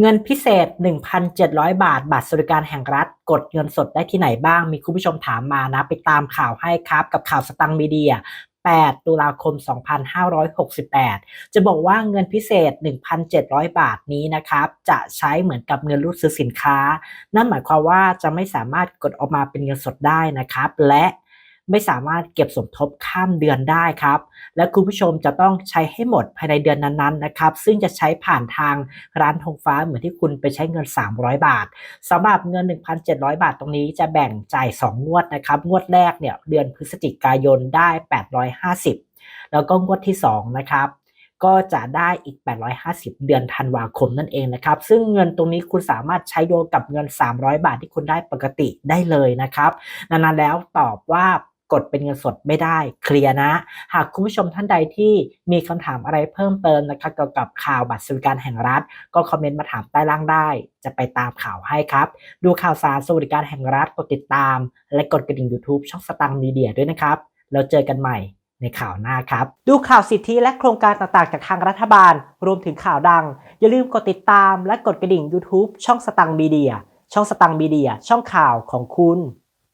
เงินพิเศษ 1,700 บาท บัตรสวัสดิการแห่งรัฐ กดเงินสดได้ที่ไหนบ้าง มีคุณผู้ชมถามมานะ ไปตามข่าวให้ครับ กับข่าวสตังมีเดีย 8 ตุลาคม 2568 จะบอกว่าเงินพิเศษ 1,700 บาทนี้นะครับ จะใช้เหมือนกับเงินรูดซื้อสินค้า นั่นหมายความว่าจะไม่สามารถกดออกมาเป็นเงินสดได้นะครับ และ ไม่สามารถเก็บสมทบข้ามเดือนได้ครับ และคุณผู้ชมจะต้องใช้ให้หมดภายในเดือนนั้นๆนะครับ ซึ่งจะใช้ผ่านทางร้านธงฟ้าเหมือนที่คุณไปใช้เงิน 300 บาทสำหรับเงิน 1,700 บาทตรงนี้จะแบ่งจ่าย 2 งวดนะครับ งวดแรกเนี่ยเดือนพฤศจิกายนได้ 850 แล้วก็งวดที่ 2 นะครับก็จะได้อีก 850 เดือนธันวาคมนั่นเองนะครับ ซึ่งเงินตรงนี้คุณสามารถใช้โยงกับเงิน 300 บาทที่คุณได้ปกติได้เลยนะครับดังนั้นแล้วตอบว่า กดเป็นเงินสดไม่ได้เคลียร์นะ หากคุณผู้ชมท่านใดที่มีคำถามอะไรเพิ่มเติมนะครับเกี่ยวกับข่าวบัตรสวัสดิการแห่งรัฐ ก็คอมเมนต์มาถามใต้ล่างได้ จะไปตามข่าวให้ครับ ดูข่าวสารสวัสดิการแห่งรัฐกดติดตาม และกดกระดิ่ง YouTube ช่องสตังมีเดียด้วยนะครับแล้วเจอกันใหม่ในข่าวหน้าครับ ดูข่าวสิทธิและโครงการต่างๆ จากทางรัฐบาล รวมถึงข่าวดัง อย่าลืมกดติดตามและกดกระดิ่ง YouTube ช่องสตังมีเดีย ช่องสตังมีเดีย ช่องข่าวของคุณ